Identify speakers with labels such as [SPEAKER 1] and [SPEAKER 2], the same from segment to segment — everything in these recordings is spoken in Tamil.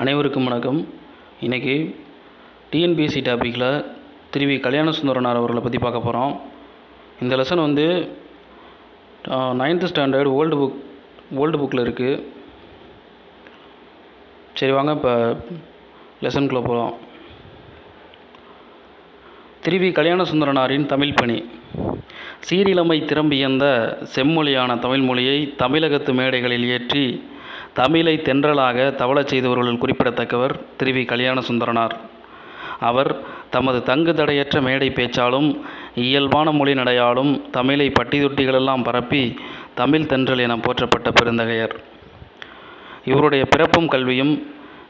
[SPEAKER 1] அனைவருக்கும் வணக்கம். இன்றைக்கி டிஎன்பிஎஸ்சி டாப்பிக்கில் திரு வி கல்யாண சுந்தரனார் அவர்களை பற்றி பார்க்க போகிறோம் இந்த லெசன் வந்து ninth standard old book old புக்கில் இருக்குது சரி வாங்க இப்போ லெசனுக்குள்ளே போகலாம் திரு வி கல்யாண சுந்தரனாரின் தமிழ் பணி. சீரிலமை திறம்பியந்த செம்மொழியான தமிழ் மொழியை தமிழகத்து மேடைகளில் ஏற்றி தமிழை தென்றலாக தவழச் செய்தவர்களில் குறிப்பிடத்தக்கவர் திரு வி. கல்யாண சுந்தரனார் அவர் தமது தங்கு தடையற்ற மேடை பேச்சாலும் இயல்பான மொழி நடையாலும் தமிழை பட்டி தொட்டிகளெல்லாம் பரப்பி தமிழ் தென்றல் என போற்றப்பட்ட பெருந்தகையர். இவருடைய பிறப்பும் கல்வியும்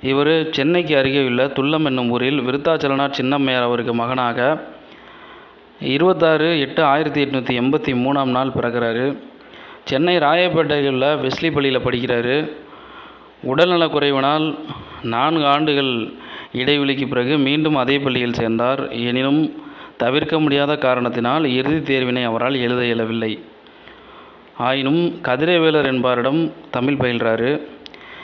[SPEAKER 1] இவர் சென்னைக்கு அருகே உள்ள துல்லம் என்னும் ஊரில் விருத்தாச்சலனார் சின்னம்மையார் அவருக்கு மகனாக இருபத்தாறு எட்டு ஆயிரத்தி எட்நூற்றி எண்பத்தி மூணாம் நாள் பிறகுறாரு சென்னை ராயப்பேட்டையில் உள்ள வெஸ்லி பள்ளியில் படிக்கிறாரு. உடல்நலக்குறைவினால் நான்கு ஆண்டுகள் இடைவெளிக்கு பிறகு மீண்டும் அதே பள்ளியில் சேர்ந்தார். எனினும் தவிர்க்க முடியாத காரணத்தினால் இறுதித் தேர்வினை அவரால் எழுத இயலவில்லை. ஆயினும் கதிரவேலர் என்பாரிடம் தமிழ் பயில்கிறாரு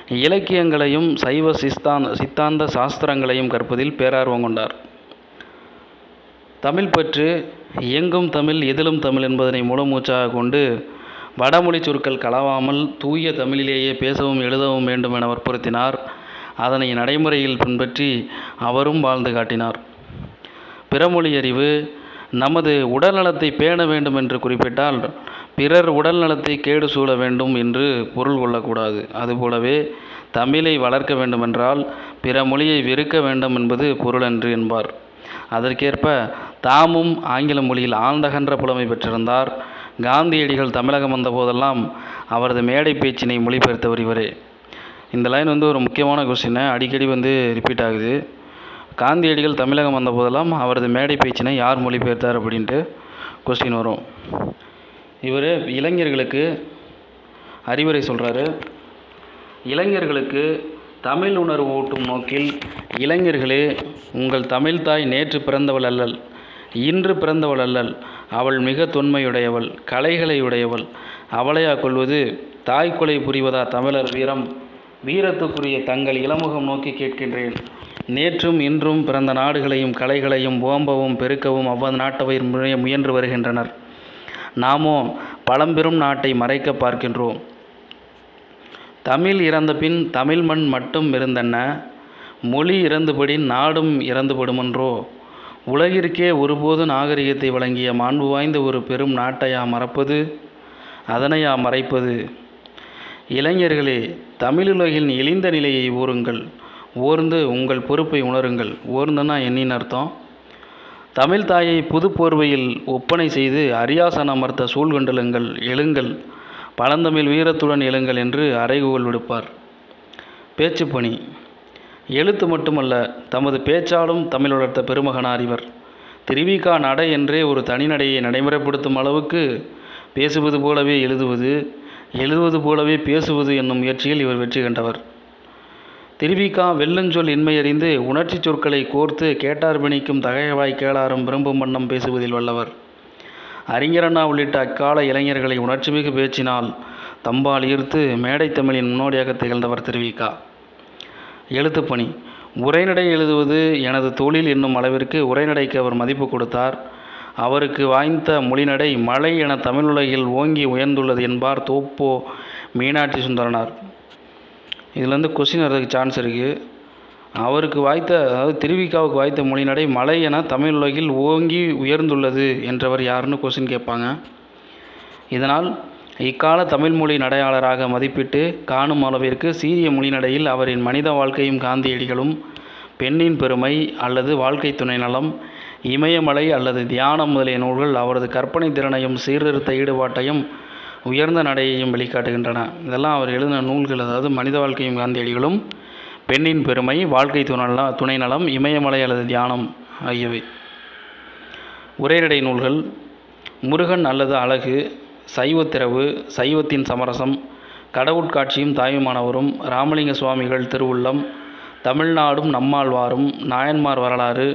[SPEAKER 1] இலக்கியங்களையும் சைவ சிஸ்தான் சித்தாந்த சாஸ்திரங்களையும் கற்பதில் பேரார்வம் கொண்டார். தமிழ் பற்று எங்கும் தமிழ் எதிலும் தமிழ் என்பதனை மூலமூச்சாக கொண்டு வடமொழி சொற்கள் கலவாமல் தூய தமிழிலேயே பேசவும் எழுதவும் வேண்டும் என வற்புறுத்தினார். அதனை நடைமுறையில் பின்பற்றி அவரும் வாழ்ந்து காட்டினார். பிறமொழி அறிவு நமது உடல்நலத்தை பேண வேண்டும் என்று குறிப்பிட்டால் பிறர் உடல்நலத்தை கேடு சூழ வேண்டும் என்று பொருள் கொள்ளக்கூடாது. அதுபோலவே தமிழை வளர்க்க வேண்டுமென்றால் பிற மொழியை வெறுக்க வேண்டும் என்பது பொருளன்று என்பார். அதற்கேற்ப தாமும் ஆங்கில மொழியில் ஆழ்ந்தகன்ற புலமை பெற்றிருந்தார். காந்தியடிகள் தமிழகம் வந்த போதெல்லாம் அவரது மேடை பேச்சினை மொழிபெயர்த்தவர் இவரே. இந்த லைன் வந்து ஒரு முக்கியமான கொஸ்டின் அடிக்கடி வந்து ரிப்பீட் ஆகுது. காந்தியடிகள் தமிழகம் வந்த போதெல்லாம் அவரது மேடை பேச்சினை யார் மொழிபெயர்த்தார் அப்படின்ட்டு கொஸ்டின் வரும். இவர் இளைஞர்களுக்கு அறிவுரை சொல்கிறாரு இளைஞர்களுக்கு தமிழ் உணர்வு ஊட்டும் நோக்கில் இளைஞர்களே உங்கள் தமிழ் தாய் நேற்று பிறந்தவள் அல்லல். இன்று பிறந்தவள் அல்லல். அவள் மிக தொன்மையுடையவள் கலைகளை உடையவள் அவளையா கொள்வது தாய் கொலை புரிவதா தமிழர் வீரம்? வீரத்துக்குரிய தங்கள் இளமுகம் நோக்கி கேட்கின்றேன். நேற்றும் இன்றும் பிறந்த நாடுகளையும் கலைகளையும் ஓம்பவும் பெருக்கவும் அவ்வளவு நாட்டவர் முறைய முயன்று வருகின்றனர். நாமோ பழம்பெரும் நாட்டை மறைக்க பார்க்கின்றோம். தமிழ் இறந்த பின் தமிழ் மண் மட்டும் இருந்தன மொழி இறந்துபடி நாடும் இறந்துபடுமென்றோ? உலகிற்கே ஒருபோது நாகரிகத்தை வழங்கிய மாண்பு வாய்ந்த ஒரு பெரும் நாட்டையா மறப்பது? அதனையா மறைப்பது? இளைஞர்களே தமிழுலகின் இழிந்த நிலையை ஊறுங்கள். ஓர்ந்து உங்கள் பொறுப்பை உணருங்கள். ஓர்ந்துன்னா என்னின் அர்த்தம்? தமிழ் தாயை புது போர்வையில் ஒப்பனை செய்து அரியாசன அமர்த்த சூழ்கண்டலுங்கள் எழுங்கள். பழந்தமிழ் வீரத்துடன் எழுங்கள் என்று அறைகூவல் விடுப்பார். பேச்சுப்பணி எழுத்து மட்டுமல்ல தமது பேச்சாலும் தமிழ் வளர்த்த பெருமகனார் இவர். திருவிகா நடை என்றே ஒரு தனிநடையை நடைமுறைப்படுத்தும் அளவுக்கு பேசுவது போலவே எழுதுவது எழுதுவது போலவே பேசுவது என்னும் முயற்சியில் இவர் வெற்றி கண்டவர். திருவிகா வெள்ளஞ்சொல் இன்மையறிந்து உணர்ச்சி சொற்களை கோர்த்து கேட்டார் பிணிக்கும் தகையவாய் கேளாரும் விரும்பும் வண்ணம் பேசுவதில் வல்லவர். அறிஞரண்ணா உள்ளிட்ட அக்கால இளைஞர்களை உணர்ச்சிமிகு பேச்சினால் தம்பால் ஈர்த்து மேடை தமிழின் முன்னோடியாக திகழ்ந்தவர் திருவிகா. எழுத்துப்பணி உரைநடை எழுதுவது எனது தொழில் என்னும் அளவிற்கு உரைநடைக்கு அவர் மதிப்பு கொடுத்தார். அவருக்கு வாய்ந்த மொழிநடை மலை என தமிழுலகில் ஓங்கி உயர்ந்துள்ளது என்பார் தோப்போ மீனாட்சி சுந்தரனார். இதுலேருந்து கொஸ்டின் வர்றதுக்கு சான்ஸ் இருக்குது அவருக்கு வாய்த்த அதாவது திருவிக்காவுக்கு வாய்த்த மொழிநடை மலை என தமிழ் உலகில் ஓங்கி உயர்ந்துள்ளது என்றவர் யாருன்னு கொஸ்டின் கேட்பாங்க. இதனால் இக்கால தமிழ் மொழி நடையாளராக மதிப்பிட்டு காணும் அளவிற்கு சீரிய மொழிநடையில் அவரின் மனித வாழ்க்கையும் காந்தியடிகளும் பெண்ணின் பெருமை அல்லது வாழ்க்கை துணை நலம் இமயமலை அல்லது தியானம் முதலிய நூல்கள் அவரது கற்பனை திறனையும் சீர்திருத்த ஈடுபாட்டையும் உயர்ந்த நடையையும் வெளிக்காட்டுகின்றன. இதெல்லாம் அவர் எழுதின நூல்கள். அதாவது மனித வாழ்க்கையும் காந்தியடிகளும் பெண்ணின் பெருமை வாழ்க்கை துணல துணை நலம் இமயமலை அல்லது தியானம் ஆகியவை. உரைநடை நூல்கள் முருகன் அல்லது அழகு சைவத்திரவு சைவத்தின் சமரசம் கடவுட்காட்சியும் தாயுமானவரும் ராமலிங்க சுவாமிகள் திருவுள்ளம் தமிழ்நாடும் நம்மாழ்வாரும் நாயன்மார் வரலாறு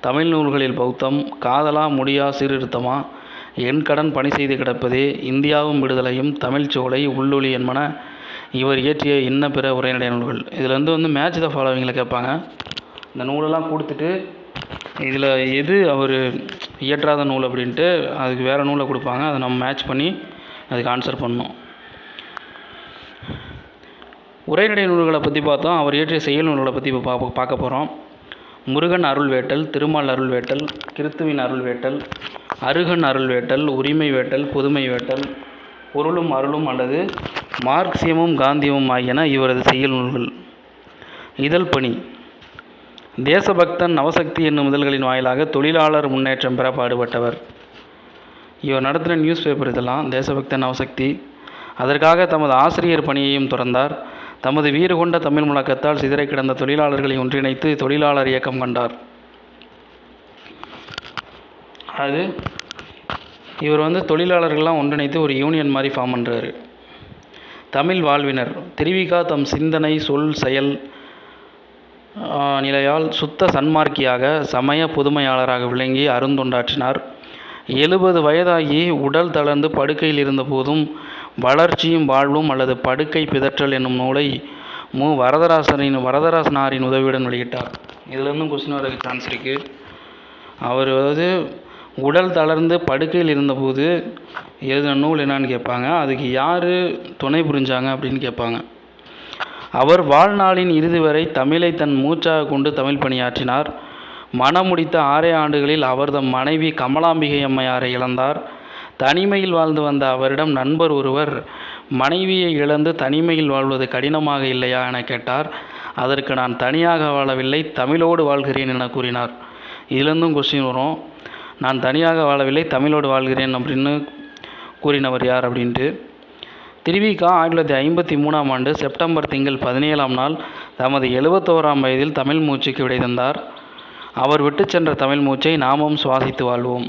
[SPEAKER 1] தமிழ் நூல்களில் பௌத்தம் காதலா முடியா சீர்திருத்தமா என் கடன் பணி செய்து கிடப்பதே இந்தியாவும் விடுதலையும் தமிழ்ச்சோலை உள்ளொளி என்பன இவர் இயற்றிய இன்ன பிற உரைநடை நூல்கள். இதில் வந்து வந்து மேட்ச் த ஃபாலோவிங்கில் கேட்பாங்க. இந்த நூலெல்லாம் கொடுத்துட்டு இதில் எது அவர் இயற்றாத நூல் அப்படின்ட்டு அதுக்கு வேறு நூலை கொடுப்பாங்க. அதை நம்ம மேட்ச் பண்ணி அதுக்கு ஆன்சர் பண்ணணும். உரைநடை நூல்களை பற்றி பார்த்தோம். அவர் இயற்றிய செயல் நூல்களை பற்றி இப்போ பார்க்க பார்க்க போகிறோம் முருகன் அருள்வேட்டல் திருமால் அருள்வேட்டல் கிறித்துவின் அருள்வேட்டல் அருகன் அருள்வேட்டல் உரிமை வேட்டல் புதுமை வேட்டல் பொருளும் அருளும் அல்லது மார்க்சியமும் காந்தியமும் ஆகியன இவரது செயல் நூல்கள். இதழ் பணி. தேசபக்தன் நவசக்தி என்னும் முதல்களின் வாயிலாக தொழிலாளர் முன்னேற்றம் பெற பாடுபட்டவர். இவர் நடத்தின நியூஸ் பேப்பர் இதெல்லாம் தேசபக்தன் நவசக்தி. அதற்காக தமது ஆசிரியர் பணியையும் துறந்தார். தமது வீறு கொண்ட தமிழ் முழக்கத்தால் சிதறை கிடந்த தொழிலாளர்களை ஒன்றிணைத்து தொழிலாளர் இயக்கம் கண்டார். அது இவர் வந்து தொழிலாளர்கள்லாம் ஒன்றிணைத்து ஒரு யூனியன் மாதிரி ஃபார்ம் பண்ணுறாரு தமிழ் வாழ்வினர் திருவிகா தம் சிந்தனை சொல் செயல் நிலையால் சுத்த சன்மார்க்கியாக சமய புதுமையாளராக விளங்கி அருந்தொண்டாற்றினார். எழுபது வயதாகி உடல் தளர்ந்து படுக்கையில் இருந்தபோதும் வளர்ச்சியும் வாழ்வும் அல்லது படுக்கை பிதற்றல் என்னும் நூலை மு. வரதராசனின் வரதராசனாரின் உதவியுடன் வெளியிட்டார். இதுலேருந்தும் கொஸ்டின் வர சான்ஸ் இருக்குது அவர் அதாவது உடல் தளர்ந்து படுக்கையில் இருந்தபோது எழுதின நூல் என்னான்னு கேட்பாங்க. அதுக்கு யார் துணை புரிஞ்சாங்க அப்படின்னு கேட்பாங்க. அவர் வாழ்நாளின் இறுதி வரை தமிழை தன் மூச்சாக கொண்டு தமிழ் பணியாற்றினார். மனம் முடித்த ஆறே ஆண்டுகளில் அவர் தம் மனைவி கமலாம்பிகை அம்மையாரை இழந்தார். தனிமையில் வாழ்ந்து வந்த அவரிடம் நண்பர் ஒருவர் மனைவியை இழந்து தனிமையில் வாழ்வது கடினமாக இல்லையா? என கேட்டார். அதற்கு நான் தனியாக வாழவில்லை தமிழோடு வாழ்கிறேன் என கூறினார். இதுலேருந்தும் கொஸ்டின் வரும். நான் தனியாக வாழவில்லை தமிழோடு வாழ்கிறேன் அப்படின்னு கூறினவர் யார் அப்படின்ட்டு. திருவிகா ஆயிரத்தி தொள்ளாயிரத்தி ஐம்பத்தி மூணாம் ஆண்டு செப்டம்பர் திங்கள் பதினேழாம் நாள் தமது எழுபத்தோராம் வயதில் தமிழ் மூச்சுக்கு விடை தந்தார். அவர் விட்டு சென்ற தமிழ் மூச்சை நாமும் சுவாசித்து வாழ்வோம்.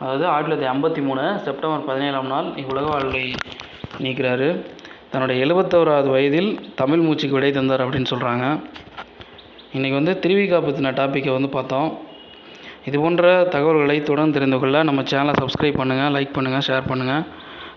[SPEAKER 1] அதாவது ஆயிரத்தி தொள்ளாயிரத்தி ஐம்பத்தி மூணு செப்டம்பர் பதினேழாம் நாள் இவ்வுலக வாழ்வை நீக்கிறாரு. தன்னுடைய எழுபத்தோராவது வயதில் தமிழ் மூச்சுக்கு விடை தந்தார் அப்படின்னு சொல்கிறாங்க இன்றைக்கி வந்து திருவிகா பற்றின டாப்பிக்கை வந்து பார்த்தோம். இது போன்ற தகவல்களை தொடர்ந்து தெரிந்து கொள்ள நம்ம சேனலை சப்ஸ்கிரைப் பண்ணுங்கள் லைக் பண்ணுங்கள் ஷேர் பண்ணுங்கள்